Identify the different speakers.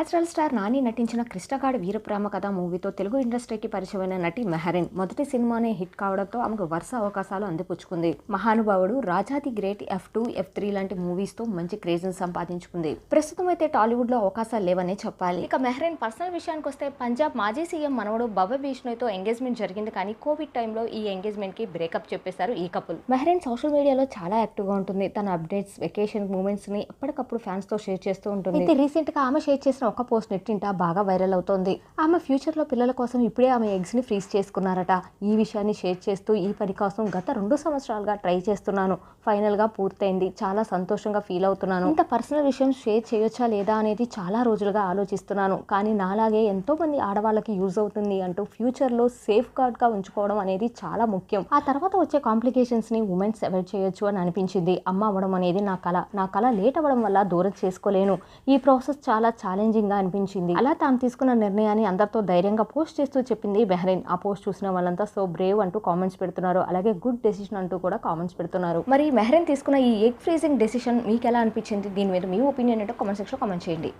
Speaker 1: Natural star Nani నటించిన కృష్ణగాడి వీరప్రేమ కథ మూవీతో తెలుగు ఇండస్ట్రీకి పరిచయమైన నటి మెహరిన్ మొదటి సినిమానే హిట్ కావడంతో ఆమెకు వరుస అవకాశాలు అందిపుచ్చుకుంది. Mahanubhavudu Raja the great F two F three లాంటి మూవీస్తో మంచి క్రేజ్ సంపాదించుకుంది. ప్రస్తుతం అయితే టాలీవుడ్లో అవకాశాలు లేవనే చెప్పాలి. ఇక మెహరిన్ పర్సనల్ విషయానికి వస్తే పంజాబ్ మాజీ సీఎం మనవడు భవ్య విష్ణుతో ఎంగేజ్మెంట్ జరిగింది కానీ కోవిడ్ టైంలో ఈ ఎంగేజ్మెంట్కి బ్రేకప్ చెప్పేశారు ఈ కపుల్. మెహరిన్ సోషల్ మీడియాలో చాలా యాక్టివ్గా ఉంటుంది. తన అప్డేట్స్ వెకేషన్ మూమెంట్స్ని ఎప్పటికప్పుడు ఫ్యాన్స్తో షేర్ చేస్తూ ఉంటుంది. రీసెంట్గా ఆమె షేర్ చేసిన ఒక పోస్ట్ నెట్టింట బాగా వైరల్ అవుతోంది. ఆమె ఫ్యూచర్లో పిల్లల కోసం ఇప్పుడే ఆమె ఎగ్స్ని ఫ్రీజ్ చేసుకున్నారట. ఈ విషయాన్ని షేర్ చేస్తూ ఈ పని కోసం గత రెండు సంవత్సరాలుగా ట్రై చేస్తున్నాను. ఫైనల్గా పూర్తయింది. చాలా సంతోషంగా ఫీల్ అవుతున్నాను. ఇంత పర్సనల్ విషయం షేర్ చేయొచ్చా లేదా అనేది చాలా రోజులుగా ఆలోచిస్తున్నాను. కానీ నాలాగే ఎంతో మంది ఆడవాళ్ళకి యూజ్ అవుతుంది అంటూ ఫ్యూచర్లో సేఫ్ గార్డ్గా ఉంచుకోవడం అనేది చాలా ముఖ్యం. ఆ తర్వాత వచ్చే కాంప్లికేషన్స్ని ఉమెన్స్ అవాయిడ్ చేయొచ్చు అని అనిపించింది. అమ్మ అవ్వడం అనేది నా కళ నా కళ లేట్ అవ్వడం వల్ల దూరం చేసుకోలేను. ఈ ప్రాసెస్ చాలా ఛాలెంజింగ్ గా అనిపించింది. అలా తాను తీసుకున్న నిర్ణయాన్ని అందరితో ధైర్యంగా పోస్ట్ చేస్తూ చెప్పింది బెహ్రెయిన్ ఆ పోస్ట్ చూసిన వాళ్ళంతా సో బ్రేవ్ అంటూ కామెంట్స్ పెడుతున్నారు. అలాగే గుడ్ డెసిషన్ అంటూ కూడా కామెంట్స్ పెడుతున్నారు. మరి మెహ్రెయిన్ తీసుకున్న ఈ ఎగ్ ఫ్రీజింగ్ డెసిషన్ మీకు ఎలా అనిపించింది? దీని మీద మీ ఒపీనియన్ ఏంటో కామెంట్ సెక్షన్ కామెంట్ చేయండి.